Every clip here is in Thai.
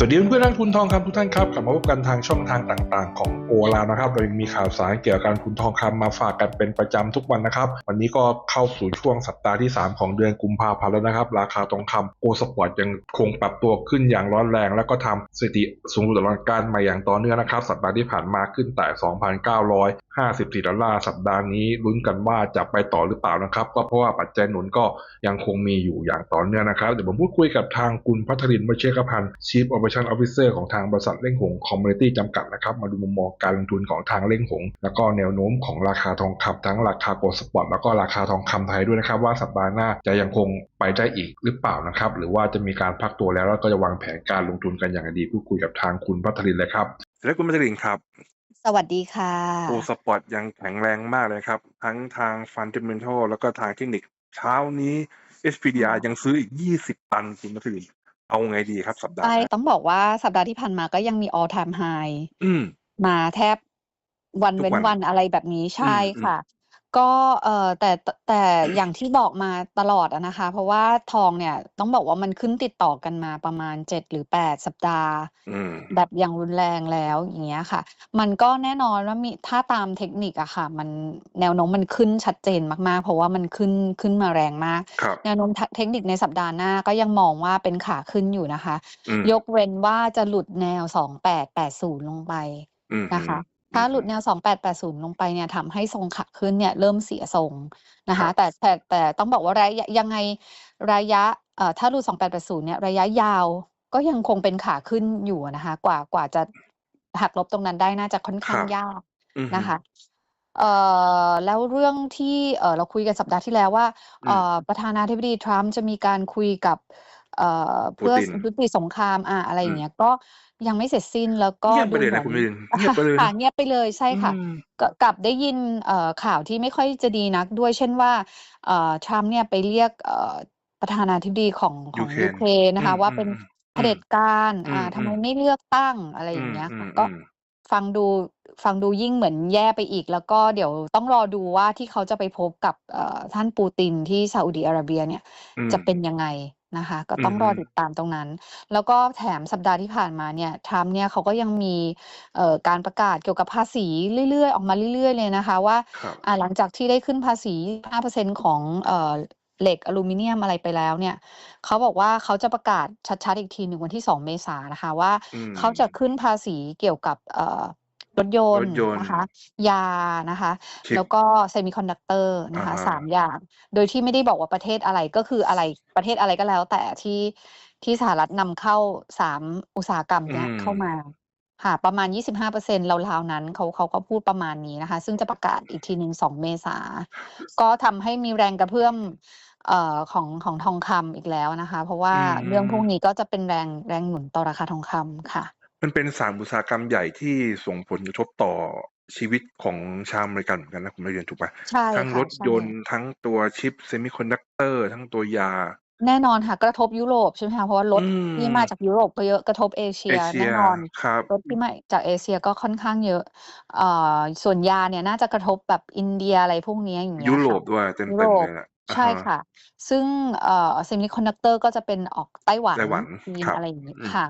สวัสดีเพื่อนนักทุนทองคำทุกท่านครับกลับมาพบกันทางช่องทางต่างๆ ของโอลานะครับเรายังมีข่าวสารเกี่ยวกับการทุนทองคำมาฝากกันเป็นประจำทุกวันนะครับ วันนี้ก็เข้าสู่ช่วงสัปดาห์ที่ 3 ของเดือนกุมภาพันธ์แล้วนะครับ ราคาทองคำโกลสปอร์ตยังคงปรับตัวขึ้นอย่างร้อนแรง แล้วก็ทำสถิติสูงสุดตลอดการมาอย่างต่อเนื่องนะครับ สัปดาห์ที่ผ่านมาขึ้นแต่ 2,954ดอลลาร์สัปดาห์นี้ลุ้นกันว่าจะไปต่อหรือเปล่านะครับ ก็เพราะว่าปัจจัยหนุนก็ยังคงมีอยู่อย่างต่อเนื่องนะครับเดี๋ยวผมพูดคุยกับทางคุณพัทรินวเชษฐพันธ์ Chief Operation Officer ของทางบริษัทเล่งหงคอมมูนิตี้จำกัดนะครับ มาดูมุมมองการลงทุนของทางเล่งหง แล้วก็แนวโน้มของราคาทองคำทั้งราคาโกลด์สปอร์ตแล้วก็ราคาทองคำไทยด้วยนะครับว่าสัปดาห์หน้าจะยังคงไปได้อีกหรือเปล่านะครับหรือว่าจะมีการพักตัวแล้วแล้วก็จะวางแผนการลงทุนกันอย่างไรดีพูดคุยกับทางคุณพัทรินเลยครับและคุณมัจรินครับสวัสดีค่ะโอสปอร์ตยังแข็งแรงมากเลยครับ ทั้งทางฟันเดเมนทัลแล้วก็ทางเทคนิค เช้านี้ SPDR ยังซื้ออีก 20 ตันคุณมัจริน เอาไงดีครับสัปดาห์ใช่หน้าต้องบอกว่าสัปดาห์ที่ผ่านมาก็ยังมี all time high อืม มาแทบวันทุกเว้นวันวันอะไรแบบนี้ใช่อืมอืม ค่ะ ก็เอ่อแต่แต่แต่อย่างที่บอกมาตลอดอะนะคะ เพราะว่าทองเนี่ยต้องบอกว่ามันขึ้นติดต่อกันมาประมาณเจ็ดหรือแปดสัปดาห์อืมแบบอย่างรุนแรงแล้วอย่างเงี้ยค่ะ มันก็แน่นอนว่ามีถ้าตามเทคนิคอะค่ะ มันแนวโน้มมันขึ้นชัดเจนมากๆ เพราะว่ามันขึ้นขึ้นมาแรงมากครับแนวโน้มเทเทคนิคในสัปดาห์หน้าก็ยังมองว่าเป็นขาขึ้นอยู่นะคะอืมยกเว้นว่าจะหลุดแนว2880ลงไปอืมนะคะอืม ถ้าหลุดแนว 2880 ลงไปเนี่ยทำให้ทรงขาขึ้นเนี่ยเริ่มเสียทรงนะครัคะบแต่แต่แต่ต้องบอกว่าระยะยังไงระยะเอ่อถ้าหลุด 2880 เนี่ยระยะยาวก็ยังคงเป็นขาขึ้นอยู่นะคะ กว่ากว่าจะหักลบตรงนั้นได้น่าจะค่อนคข้างรับยากอืมนะคะเอ่อแล้วเรื่องที่เอ่อเราคุยกันสัปดาห์ที่แล้วว่าอืเอ่มอประธานาธิบดีทรัมป์จะมีการคุยกับ เอ่อปูเพื่อติน ยุติสงครามอ่าอะไรออืย่ามงเงี้ยก็ยังไม่เสร็จสิ้นแล้วก็เงียบไปดูเลยเหมืนะอนคุณมัจรินเงียบไปเลยค่ะนะเงียบไปเลยใช่อืค่ะมก็กลับได้ยินเอ่อข่าวที่ไม่ค่อยจะดีนักด้วย เช่นว่าเอ่อทรัมป์เนี่ยไปเรียกเอ่อประธานาธิบดีของขยูองเครยูนเครนอืนะคะมว่าอืมเป็นอืมเผด็จการอือ่ามทำอืไมมไม่เลือกตั้งอะไรออืย่างมเงี้ยอืค่ะมก็ อืม ฟังดูฟังดูยิ่งเหมือนแย่ไปอีก แล้วก็เดี๋ยวต้องรอดูว่าที่เขาจะไปพบกับเอ่อท่านปูตินที่ซาอุดิอาระเบียเนี่ย อืม จะเป็นยังไง นะคะ ก็อืต้อมงรอือมติดตามตรงนั้น แล้วก็แถมสัปดาห์ที่ผ่านมาเนี่ยทรัมป์เนี่ยเขาก็ยังมีเอ่อการประกาศเกี่ยวกับภาษีเรื่อยๆ ออกมาเรื่อยๆ เลยนะคะ ว่าครับ อ่าหลังจากที่ได้ขึ้นภาษี 5%ของเอ่อเหล็กอลูมิเนียมอะไรไปแล้วเนี่ยเขาบอกว่าเขาจะประกาศชัดๆ อีกทีหนึ่งวันที่ 2 เมษายนนะคะว่าอืม เขาจะขึ้นภาษีเกี่ยวกับเอ่อ รถยรนถต์ยนนะต์คะ ยานะคะ ชิแล้ปวก็เซมิคอนดักเตอร์นะอ่าคะฮะ สามอย่าง โดยที่ไม่ได้บอกว่าประเทศอะไรก็คืออะไรประเทศอะไรก็แล้ว แต่ที่ที่สหรัฐนำเข้าสามอุตสาหกรรมอืเนี้ยมเข้ามาค่ะประมาณ 25%ราวๆนั้นเขาเขาก็พูดประมาณนี้นะคะ ซึ่งจะประกาศอีกทีหนึ่ง2 เมษา ก็ทำให้มีแรงกระเพื่อมเอ่อของของทองคำอีกแล้วนะคะ เพราะว่าอืเรื่องพวกมนี้ก็จะเป็นแรงแรงหนุนต่อราคาทองคำค่ะ มันเป็นสามอุตสาหกรรมใหญ่ที่ส่งผลกระทบต่อชีวิตของชาวอเมริกันเหมือนกันนะ คุณมัจรินถูกไหมใช่ทั้งรค่ะถใช่ ยนต์ ทั้งตัวชิปเซมิคอนดักเตอร์ ทั้งตัวยา แน่นอนค่ะ กระทบยุโรปใช่ไหมคะ เพราะว่ารถอืมที่มาจากยุโรปก็เยอะ กระทบเอเชีเอย เชีแน่ยนอน ครับ รถที่มาจากเอเชียก็ค่อนข้างเยอะ เอ่อ ส่วนยาเนี่ยน่าจะกระทบแบบอินเดียอะไรพวกเนี้ยอย่างเงี้ยุยโรค่ะ ปด้วยเต็มยุเต็โรมปเลยนะอ่าใช่ฮะค่ะ ซึ่ง เอ่อ เซมิคอนดักเตอร์ก็จะเป็นออกไต้หวันไต้หวันจีนครับ อะไรอย่างนี้อืม ค่ะ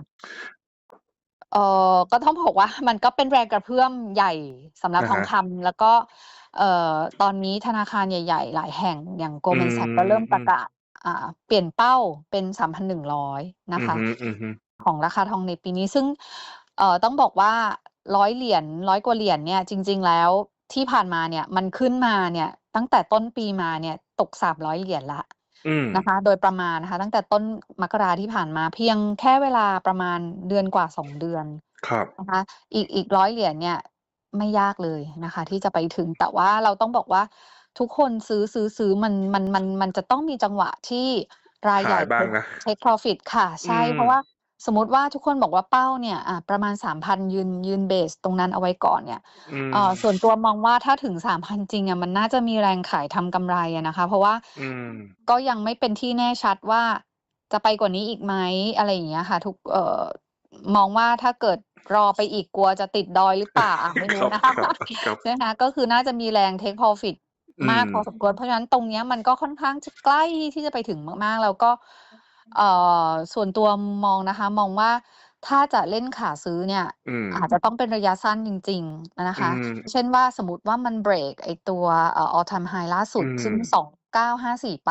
เอ่อก็ต้องบอกว่ามันก็เป็นแรงกระเพื่อมใหญ่สำหรับอ่าทองฮะ คำแล้วก็เอ่อตอนนี้ธนาคารใหญ่ ๆ หลายแห่งอย่าง อื Goldman Sachs มก็เริ่มปอืระม กาศอ่าเปลี่ยนเป้าเป็น 3,100นะอือคะ ฮึอือฮึของราคาทองในปีนี้ซึ่งเอ่อต้องบอกว่าร้อยเหรียญร้อยกว่าเหรียญเนี่ยจริง ๆ แล้วที่ผ่านมาเนี่ยมันขึ้นมาเนี่ยตั้งแต่ต้นปีมาเนี่ยตก 300 เหรียญละ อืม นะคะ โดยประมาณนะคะ ตั้งแต่ต้นมกราที่ผ่านมาเพียงแค่เวลาประมาณเดือนกว่า 2 เดือนครับ นะคะ อีกอีกร้อยเหรียญเนี่ยไม่ยากเลยนะคะ ที่จะไปถึงแต่ว่าเราต้องบอกว่าทุกคนซื้อซื้อซื้อมันมันมันมันจะต้องมีจังหวะที่รายใหขาญ่ยบ้าง take นะ take profit ค่ะอืใช่เพราะมว่า สมมุติว่าทุกคนบอกว่าเป้าเนี่ยอะประมาณ3,000ยืนยืนเบสตรงนั้นเอาไว้ก่อนเนี่ยอืเอ่อมส่วนตัวมองว่าถ้าถึง3,000จริงอะมันน่าจะมีแรงขายทำกำไรอะนะคะ เพราะว่าอืม ก็ยังไม่เป็นที่แน่ชัดว่าจะไปกว่านี้อีกไหมอะไรอย่างเงี้ยค่ะ ทุกเอ่อมองว่าถ้าเกิดรอไปอีกกลัวจะติดดอยหรือเปล่าอะไม่ครู้รับนะคคะรับครับใช่ไหมคะก็คือน่าจะมีแรง take profit อืมากม พอสมควรเพราะฉะนั้นตรงเนี้ยมันก็ค่อนข้างจะใกล้ที่จะไปถึงมาก ๆ แล้วก็ เอ่อส่วนตัวมองนะคะ มองว่าถ้าจะเล่นขาซื้อเนี่ย อืม อาจจะต้องเป็นระยะสั้นจริง ๆ นะคะ อืมเช่นว่าสมมติว่ามันเบรกไอตัวเอ่อ all time high ล่าสุด อืม ซึ่งสองเก้าห้าสี่ไป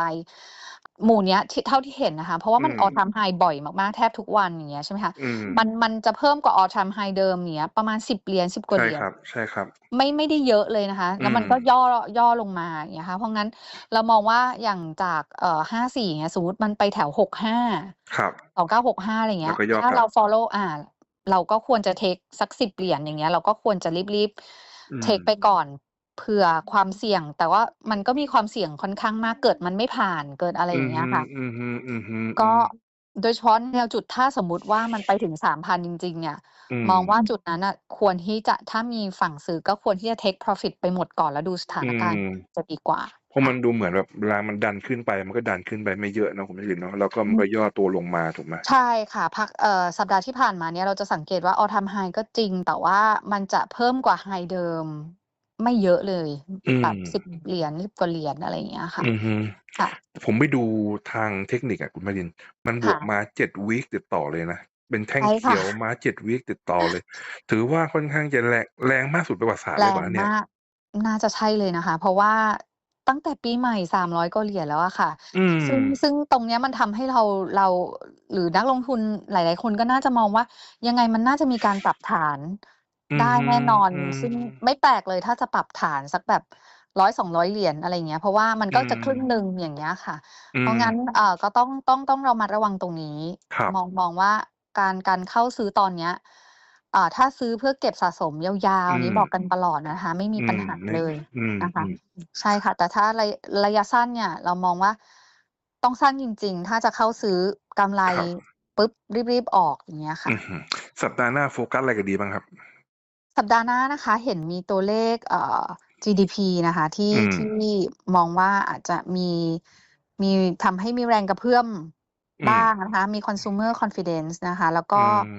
หมู่เนี้ยที่เท่าที่เห็นนะคะ เพราะว่ามันอืม all time high บ่อยมากๆ แทบทุกวันอย่างเงี้ยใช่ไหมคะ อืม มันมันจะเพิ่มกว่า all time high เดิมเนี้ยประมาณสิบเหรียญสิบกว่าใช่เหรียญครับ ใช่ครับ ไม่ไม่ได้เยอะเลยนะคะแล้วมันอืมก็ย่อย่อลงมาอย่างเงี้ยค่ะเพราะงั้นเรามองว่าอย่างจากเอ่อห้าสี่เงี้ยสมมติมันไปแถวหกห้าครับ สองเก้าหกห้าอะไรเงี้แล้ยวก็ย่อกถ้าลับ เรา follow อ่า เราก็ควรจะเทคสักสิบเหรียญอย่างเงี้ย เราก็ควรจะรีบอืมๆเทคไปก่อน เผื่อความเสี่ยง แต่ว่ามันก็มีความเสี่ยงค่อนข้างมากเกิดมันไม่ผ่านเกิดอะไรอย่างเงี้ยค่ะ อืมฮึอืมฮึก็โดยเฉพาะแนวจุดถ้าสมมุติว่ามันไปถึงสามพันจริง ๆ เนี่ย มองว่าจุดนั้นอะควรที่จะถ้ามีฝั่งซื้อก็ควรที่จะ take profit ไปหมดก่อนแล้วดูสถานการณ์อืมจะดีกว่า เพราะมันดูเหมือนแบบเวลามันดันขึ้นไปมันก็ดันขึ้นไปไม่เยอะเนอะคุณไม่ลินเนาะแล้วก็มันก็ย่อตัวลงมาถูกไหมใช่ค่ะพักเอ่อสัปดาห์ที่ผ่านมาเนี่ยเราจะสังเกตว่า all time high ก็จริง แต่ว่ามันจะเพิ่มกว่า high เดิม ไม่เยอะเลยอืมแบบสิบเหรียญสิบกว่าเหรียญอะไรอย่างเงี้ยค่ะ อืมฮึ ค่ะ ผมไปดูทางเทคนิคอะคุณมาริน มันบวกค่ะมาเจ็ดวีคติดต่อเลยนะ เป็นแท่งใช่ค่ะเขียวมาเจ็ดวีคติดต่อเลย ถือว่าค่อนข้างจะแรงแรงมากสุดประวัติศาสตร์แรเลยงป่ะเนี่ย มาก น่าจะใช่เลยนะคะ เพราะว่าตั้งแต่ปีใหม่สามร้อยกว่าเหรียญแล้วอะค่ะ อืม ซึ่งซึ่งตรงเนี้ยมันทำให้เราเรา หรือนักลงทุนหลาย ๆ คนก็น่าจะมองว่า ยังไงมันน่าจะมีการปรับฐาน อืมได้แน่นอน อืม ซึ่งไม่แปลกเลยถ้าจะปรับฐานสักแบบร้อยสองร้อยเหรียญ อะไรเงี้ย เพราะว่ามันก็จะอืมครึ่งหนึ่ง อย่างเงี้ยค่ะ อืเพมราะงั้นเอ่อ ก็ต้อง ต้อง ต้องระมัดระวังตรงนี้ ครับ มอง มองว่าการ การเข้าซื้อตอนเนี้ย อ่า ถ้าซื้อเพื่อเก็บสะสมยาวๆนี้อืมบอกกันตลอดนะคะ ไม่มีอืปัญม หาไม่ เลยอืม นะคะอืมใช่ค่ะ แต่ถ้าระยระยะสั้นเนี่ย เรามองว่าต้องสั้นจริง ๆ ถ้าจะเข้าซื้อกำไรครับ ปุ๊บ รีบ ๆ ออก อย่างเงี้ยค่ะอือหือสัปดาห์หน้าโฟกัสอะไรกันดีบ้างครับ สัปดาห์หน้านะคะ เห็นมีตัวเลขเอ่อ GDP นะคะ ที่อืม ที่มองว่าอาจจะมีมีทำให้มีแรงกระเพื่อมอืมบ้างนะคะ มี consumer confidence นะคะ แล้วก็อืม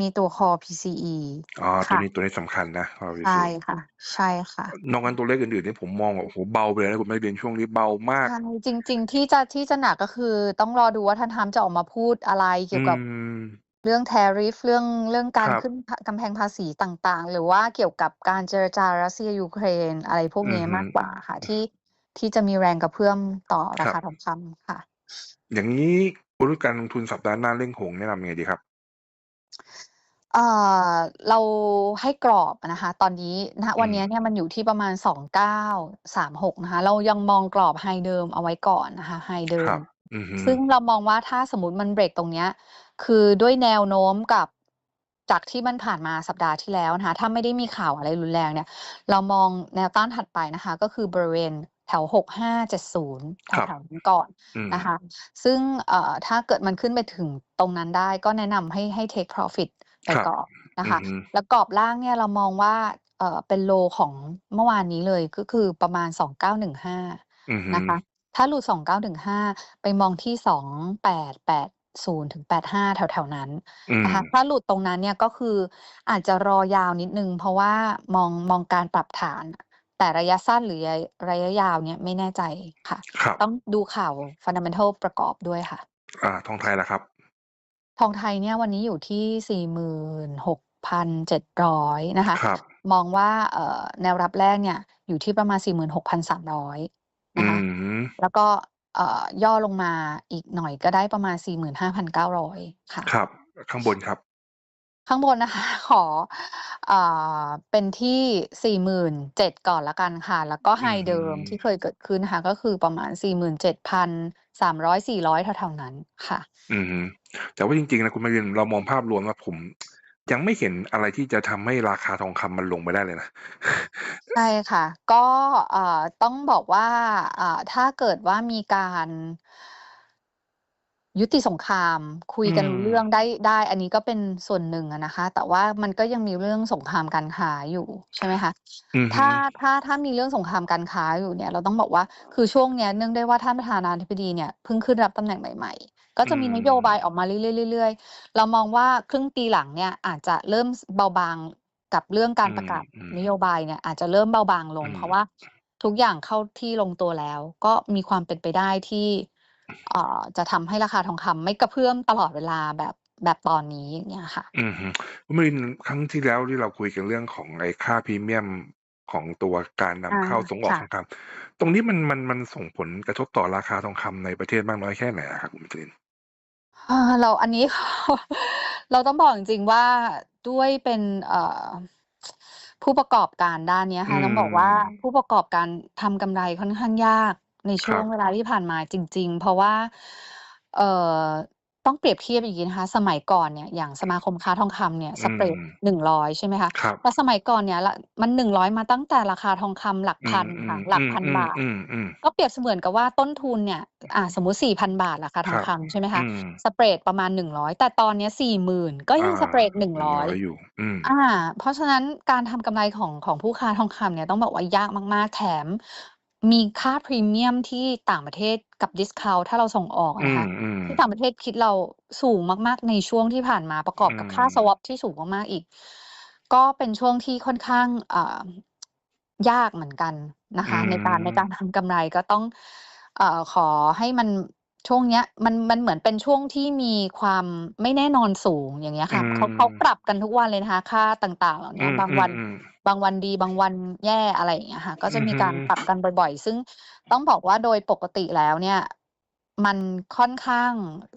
มีตัว core PCE อ๋อตัวค่ะนี้ตัวนี้สำคัญนะเราไปใช่ดูค่ะ ใช่ค่ะ นอกนั้นตัวเลขอื่นๆนี่ผมมองว่าโอ้โหเบาไปเลยนะคุณไม่เรียนช่วงนี้เบามาก ใช่จริง ๆ ที่จะที่จะหนักก็คือ ต้องรอดูว่าท่านทรัมป์จะออกมาพูดอะไรเกี่ยวกับอืม เรื่อง tariff เรื่องเรื่องการครับ ขึ้นภากำแพงภาษีต่างๆ หรือว่าเกี่ยวกับการเจรจารัสเซียยูเครนอะไรพวกอือนี้ฮึมากกว่าค่ะ ที่ที่จะมีแรงกระเพื่อมต่อราครัคาบทองคำค่ะ อย่างนี้กลยุทธ์การลงทุนสัปดาห์หน้าเร่งหงแนะนำยังไงดีครับ เอ่อเราให้กรอบนะคะ ตอนนี้ณอืวันม นี้เนี่ยมันอยู่ที่ประมาณ2936นะคะ เรายังมองกรอบไฮเดิมเอาไว้ก่อนนะคะไฮเดิครัมบ อือหือซึ่งเรามองว่าถ้าสมมติมันเบรกตรงเนี้ย คือด้วยแนวโน้มกับจากที่มันผ่านมาสัปดาห์ที่แล้วนะคะถ้าไม่ได้มีข่าวอะไรรุนแรงเนี่ย เรามองแนวต้านถัดไปนะคะ ก็คือบริเวณแถว 6570ครับ แถวๆนี้ก่อนอืมนะคะ ซึ่งเอ่อถ้าเกิดมันขึ้นไปถึงตรงนั้นได้ก็แนะนำให้ให้ take profit ไปครับ ก่อนนะอือคะหือแล้วกรอบล่างเนี่ยเรามองว่าเอ่อเป็นโลของเมื่อวานนี้เลยก็คือประมาณ 2915 อือหือนะคะ ถ้าหลุด 2915 ไปมองที่ 2880 ถึง 85 แถวๆ นั้นอืมนะคะถ้าหลุดตรงนั้นเนี่ยก็คืออาจจะรอยาวนิดนึง เพราะว่ามองมองการปรับฐาน แต่ระยะสั้นหรือระยะระยะยาวเนี่ยไม่แน่ใจค่ะครับต้องดูข่าว fundamental ประกอบด้วยค่ะ อ่าทองไทยล่ะครับ ทองไทยเนี่ยวันนี้อยู่ที่46,700นะคะครับมองว่าเอ่อแนวรับแรกเนี่ยอยู่ที่ประมาณ 46,300อื นะคะมแล้วก็เอ่อย่อลงมาอีกหน่อยก็ได้ประมาณ 45,900 ค่ะ ครับ ข้างบนครับ ข้างบนนะคะ ขอเอ่อเป็นที่ 47,000ก่อนแล้วกันค่ะ แล้วก็ไฮอืเดิมมที่เคยเกิดขึ้นนะคะก็คือประมาณ 47,300 400แถวๆนั้นค่ะ อือหือแต่ว่าจริงๆนะคุณมาเรียนเรามองภาพรวมว่าผม ยังไม่เห็นอะไรที่จะทำให้ราคาทองคำมันลงไปได้เลยนะ ใช่ค่ะ ก็ เอ่อ ต้องบอกว่า อ่า ถ้าเกิดว่ามีการ ยุติสงคราม คุยอืกันรู้มเรื่องได้ ได้ อันนี้ก็เป็นส่วนหนึ่งอะนะคะ แต่ว่ามันก็ยังมีเรื่องสงครามการค้าอยู่ ใช่ไหมคะ อือหืถ้าอถ้า ถ้ามีเรื่องสงครามการค้าอยู่เนี่ย เราต้องบอกว่า คือช่วงเนี้ย เนื่องด้วยว่าท่านประธานาธิบดีเนี่ยเพิ่งขึ้นรับตำแหน่งใหม่ ๆ ก็อืจะมีนโยบายมออกมาเรื่อยๆเรื่อยๆเรามองว่าครึ่งปีหลังเนี่ยอาจจะเริ่มเบาบางกับเรื่องกาอืรประมกาศอืมนโยบายเนี่ยอาจจะเริ่มเบาบางลอืงเพมราะว่าทุกอย่างเข้าที่ลงตัวแล้ว ก็มีความเป็นไปได้ที่เอ่อจะทำให้ราคาทองคำไม่กระเพื่อมตลอดเวลาแบบแบบตอนนี้อย่างเงี้ยค่ะ อือฮึคุณมารินครั้งที่แล้วที่เราคุยกันเรื่องของไอ้ค่าพรีเมียมของตัวการนำอาเข้าส่งออกค่ะทองคำตรงนี้มันมันมันส่งผลกระทบต่อราคาทองคำในประเทศมากน้อยแค่ไหนอะครับคุณมา รินอาเรา อันนี้ เราต้องบอกจริง ๆ ว่า ด้วยเป็น เอ่อ ผู้ประกอบการด้านเนี้ยอืค่ะ ต้องบอกว่า ม ผู้ประกอบการทำกำไรค่อนข้างยากในคช่วรังบเวลาที่ผ่านมาจริง ๆ เพราะว่า เอ่อ ต้องเปรียบเทียบอย่างงี้นะคะ สมัยก่อนเนี่ยอย่างสมาคมค้าทองคำเนี่ยอืสเปรดม100ใช่ไหมคะครับแต่สมัยก่อนเนี่ยละมัน100มาตั้งแต่ราคาทองคำหลักอืพันมค่ะๆหลักอืพันบาทมๆๆๆก็เปรียบเสมือนกับว่าต้นทุนเนี่ยอ่าสมมุติ4,000บาทราคาทคองรับ คำใช่ไหมอืคะม สเปรดประมาณ100แต่ตอนเนี้ย40,000ก็อายังสเปรด100 100อยู่ อืมอาเพราะฉะนั้นการทำกำไรของของผู้ค้าทองคำเนี่ยต้องบอกว่ายากมาก ๆ แถม มีค่าพรีเมียมที่ต่างประเทศกับดิสเคานต์ถ้าเราส่งออกอืนะคะมที่ๆต่างประเทศคิดเราสูงมาก ๆ ในช่วงที่ผ่านมาประกอบอืกับค่าสมวอปที่สูงมาก ๆ อีก ก็เป็นช่วงที่ค่อนข้างอ่ายากเหมือนกันนะอืคะ ในการในการมทำกำไรก็ต้องเอ่อขอให้มัน ช่วงเนี้ยมันมันเหมือนเป็นช่วงที่มีความไม่แน่นอนสูงอย่างเงี้ยอืค่ะเขาเขาม ปรับกันทุกวันเลยนะคะ ค่าต่าง ๆ เหล่าอืเนี้ยบางวันมๆๆบางวันดีบางวันแย่อะไรอย่างเงี้ยค่ะ ก็อืจะอมีฮึการปรับกันบ่อย ๆ ซึ่งต้องบอกว่าโดยปกติแล้วเนี่ย มันค่อนข้าง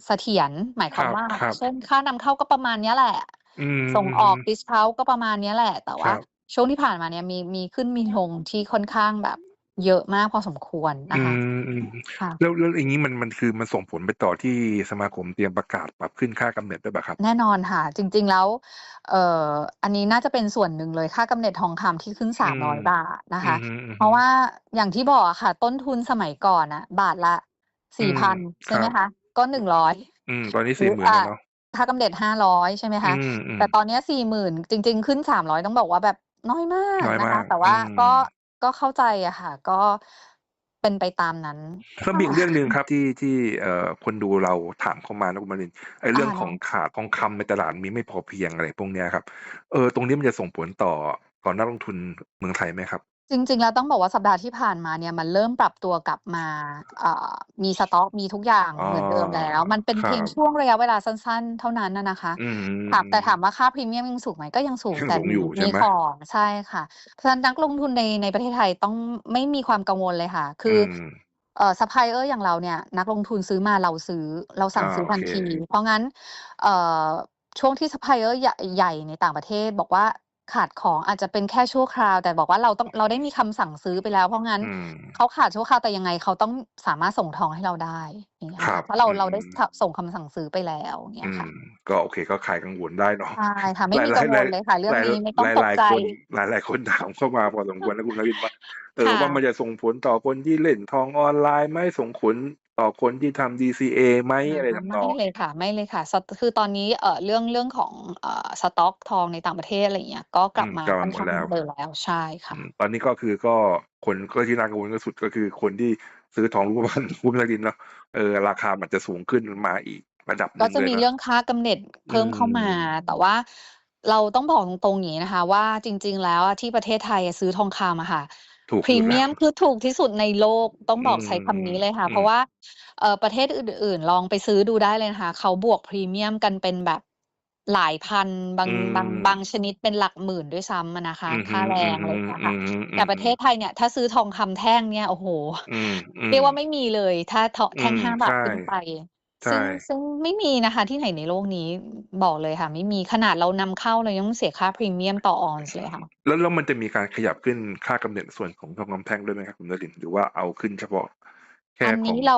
เสถียรหมายคความรับว่าครับ เช่น ค่านำเข้าก็ประมาณเนี้ยแหละ อืมส่งอือออฮึกดิสเคานต์ก็ประมาณเนี้ยแหละ แต่คว่ารับช่วงที่ผ่านมาเนี่ยมีมีขึ้นมีลงที่ค่อนข้างแบบ เยอะมากพอสมควรอืนะคะมอืมค่ะแล้วแล้วอย่างงี้มันมันคือมันส่งผลไปต่อที่สมาคมเตรียมประกาศปรับขึ้นค่ากำเนิดด้วยเปล่าครับ แน่นอนค่ะ จริง ๆแล้วเอ่ออันนี้น่าจะเป็นส่วนหนึ่งเลยค่ากำเนิดทองคำที่ขึ้นอืม300บาทนะอืคะอฮึเพราะๆว่าอย่างที่บอกอะค่ะ ต้นทุนสมัยก่อนน่ะบาทละอืม4,000คใช่รัไหมบคะ ก็100อืมตอนนี้หรือ40,000อ่าแล้วเนาะค่ากำเนิด500ใช่ไหมอืคะมแต่ๆตอนเนี้ย40,000จริง ๆ ขึ้น300ต้องบอกว่าแบบน้อยมาน้อยกนะมาคะกแต่อืว่าก็ม ก็เข้าใจอะค่ะ ก็เป็นไปตามนั้นแล้วมีอีกเรื่องหนึ่งครับที่ที่เอ่อคนดูเราถามเข้ามานะคุณมารินไอ้อาเรื่องไดของขาดทองคำในตลาดมีไม่พอเพียงอะไรพวกเนี้ยครับเออตรงนี้มันจะส่งผลต่อต่อนักลงทุนเมืองไทยไหมครับ? จริง ๆ แล้วต้องบอกว่าสัปดาห์ที่ผ่านมาเนี่ยมันเริ่มปรับตัวกลับมาอ่ามีสต๊อกมีทุกอย่างอ๋อ เหมือนเดิมแล้ว มันเป็นครเพียงับช่วงระยะเวลาสั้น ๆ เท่านั้นน่ะนะคะอืม ถามแต่ถามๆว่าค่าพรีเมียมยังสูงไหมก็ยังสูงยังแต่สูงมีอยู่ใช่มีไหม?ของใช่ค่ะ เพราะฉะนั้นนักลงทุนใน ในประเทศไทยต้องไม่มีความกังวลเลยค่ะคือือ ม เอ่อ ซัปพลายเออร์อย่างเราเนี่ย นักลงทุนซื้อมาเราซื้อ เราสั่อางซื้อโอทันเคทีเพราะงั้น เอ่อ ช่วงที่ซัปพลายเออร์ ใหญ่ ใหญ่ในต่างประเทศบอกว่า ขาดของอาจจะเป็นแค่ชั่วคราว แต่บอกว่าเราต้องเราได้มีคำสั่งซื้อไปแล้ว เพราะงั้นอืม เขาขาดชั่วคราวแต่ยังไงเขาต้องสามารถส่งทองให้เราได้อย่างเงี้ยครัค่ะบ เพราะเราอืเราได้มทส่งคำสั่งซื้อไปแล้วอย่างเงี้อืยค่ะมก็โอเคก็คลายกังวลได้เนาะใช่ค่ะ ไม่หลายมีๆกังวหลาลยเลยค่ะ เรื่หองลายนี้ไม่ต้องหตกลายใจๆคน หลายๆคนถามเข้ามาพอสมควรนะคุณนฤมลว่า เออค่ะ ว่ามันจะส่งผลต่อคนที่เล่นทองออนไลน์ไหมส่งผล ต่อคนที่ทำ DCA ไหมอา อะไรทำนไม่องเลยค่ะ ไม่เลยค่ะสคือตอนนี้ เอ่อ เรื่อง เรื่องของ เอ่อ สต๊อกทองในต่างประเทศ อะไรอย่างเงี้ย ก็กอืลับม มา กลับค่มาอนหมข้าดงแล้วเดิมแล้ว ใช่ค่อืะม ตอนนี้ก็คือ ก็ คน ก็ที่น่ากังวลที่สุด ก็คือคนที่ซื้อทองรูป พรรณคุณนฤมลเนาะ เออ ราคามันจะสูงขึ้นมาอีกระดับหก็นึ่งจะเลยมีนะเรื่องค่ากำเนิดอืเพิ่มเข้ามามแต่ว่าเราต้องบอกตรง ๆ อย่างงี้นะคะว่า จริง ๆ แล้วอะที่ประเทศไทยอะซื้อทองคำอะค่ะ ถูกพรีสุดเมแลี้ยวมคือถูกที่สุดในโลกต้องอืบอกใช้คำนี้เลยค่ะมเพราะว่าเอ่อประเทศอื่น ๆ ลองไปซื้อดูได้เลยนะคะเขาบวกพรีเมียมกันเป็นแบบหลายพันบาอืงบางบางมชนิดเป็นหลักหมื่นด้วยซ้ำอะนะคะอือฮค่าแรึงอะไรอย่างเงี้ยค่ะๆๆแต่ประเทๆศไทยเนี่ย ถ้าซื้อทองคำแท่งเนี่ยโอ้โฮอืมเรียกว่าๆไม่มีเลย ถ้าทออืแท่งม5บาใชท่ขึ้นไป ใช่ ซึ่งซึ่งไม่มีนะคะที่ไหนในโลกนี้บอกเลยค่ะ ไม่มีขนาดเรานำเข้าเรายังต้องเสียค่าพรีเมียมต่อออนซ์เลยค่ะ แล้วแล้วมันจะมีการขยับขึ้นค่ากำเนิดส่วนของทองคำแท่งด้วยไหมครับคุณนฤมลหรือว่าเอาขึ้นเฉพาะ แค่อันขนอี้ง เรา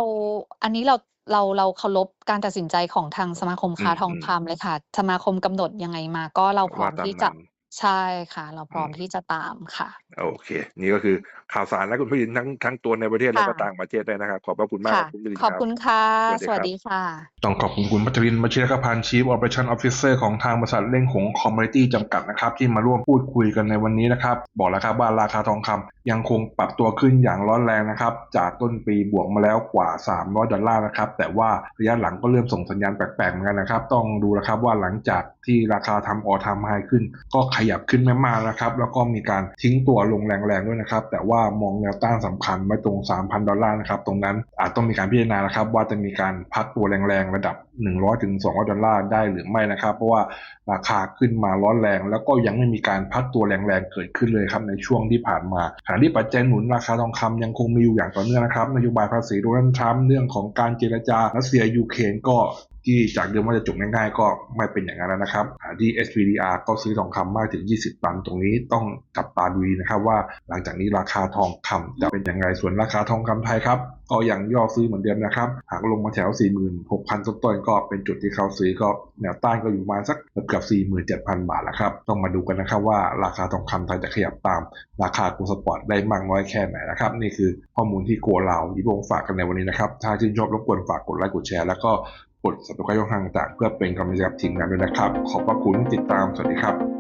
อันนี้เราเราเราเคารพการตัดสินใจของทางสมาคมอืค้าทองมคำเลยค่ะ สมาคมกำหนดยังไงมาก็เราพร้ว่อามตาทีม่จนัะ้น ใช่ค่ะ เราพอืร้อมม ที่จะตามค่ะ โอเค นี่ก็คือข่าวสารและคุณผู้หญิงทั้ง ทั้งตัวในประเทศคและ่ะก็ต่างประเทศด้วยนะครับ ขอบพระคุณมากคค่ะ รับ คุณนฤมลขอบครับ คุณค่ะ สวัสดีสควัรัสบดีค่ะ ต้องขอบคุณคุณมัชรินทร์วชิรพันธ์ Chief Operation Officer ของทางบริษัทเล่งหงคอมมูนิตีจำกัดนะครับ ที่มาร่วมพูดคุยกันในวันนี้นะครับ บอกแล้วครับว่าราคาทองคำยังคงปรับตัวขึ้นอย่างร้อนแรงนะครับ จากต้นปีบวกมาแล้วกว่า 300 ดอลลาร์นะครับ แต่ว่าระยะหลังก็เริ่มส่งสัญญาณแปลกๆเหมือนกันนะครับ ต้องดูนะครับว่าหลังจากที่ราคาทำ All Time High ขึ้น ก็ขขยับขึ้นไม่มากนะครับ แล้วก็มีการทิ้งตัวลงแรงๆด้วยนะครับ แต่ว่ามองแนวต้านสำคัญไว้ตรง 3,000 ดอลลาร์นะครับ ตรงนั้นอาจต้องมีการพิจารณานะครับ ว่าจะมีการพักตัวแรงๆระดับ 100ถึง200 ดอลลาร์ได้หรือไม่นะครับ เพราะว่าราคาขึ้นมาร้อนแรง แล้วก็ยังไม่มีการพักตัวแรงๆเกิดขึ้นเลยครับในช่วงที่ผ่านมาขณะที่ปัจจัยหนุนราคาทองคำยังคงมีอยู่อย่างต่อเนื่องนะครับนโยบายภาษีโดนัลด์ทรัมป์เรื่องของการเจรจารัสเซียยูเครนก็ ที่จากเดิมว่าจะจบง่ายๆ ก็ไม่เป็นอย่างนั้นแล้วนะครับที่ SPDR ก็ซื้อทองคำมากถึง 20 ตันตรงนี้ต้องจับตาดูดีนะครับว่าหลังจากนี้ราคาทองคำจะเป็นอย่างไรส่วนราคาทองคำไทยครับก็ยังย่อซื้อเหมือนเดิมนะครับ หากลงมาแถว 46,000 ต้นๆก็เป็นจุดที่เขาซื้อก็แนวต้านก็อยู่มาสักเกือบ 47,000 บาทแล้วครับ ต้องมาดูกันนะครับว่าราคาทองคำไทยจะขยับตาม ราคากูสปอร์ตได้มากน้อยแค่ไหนนะครับ นี่คือข้อมูลที่โกลาวที่ผมฝากกันในวันนี้นะครับ ถ้าชื่นชอบรบกวนฝากกดไลค์กดแชร์แล้วก็ กด subscribe ช่องทางต่างเพื่อเป็นกำลังใจกับทีมงานด้วยนะครับ ขอบพระคุณที่ติดตาม สวัสดีครับ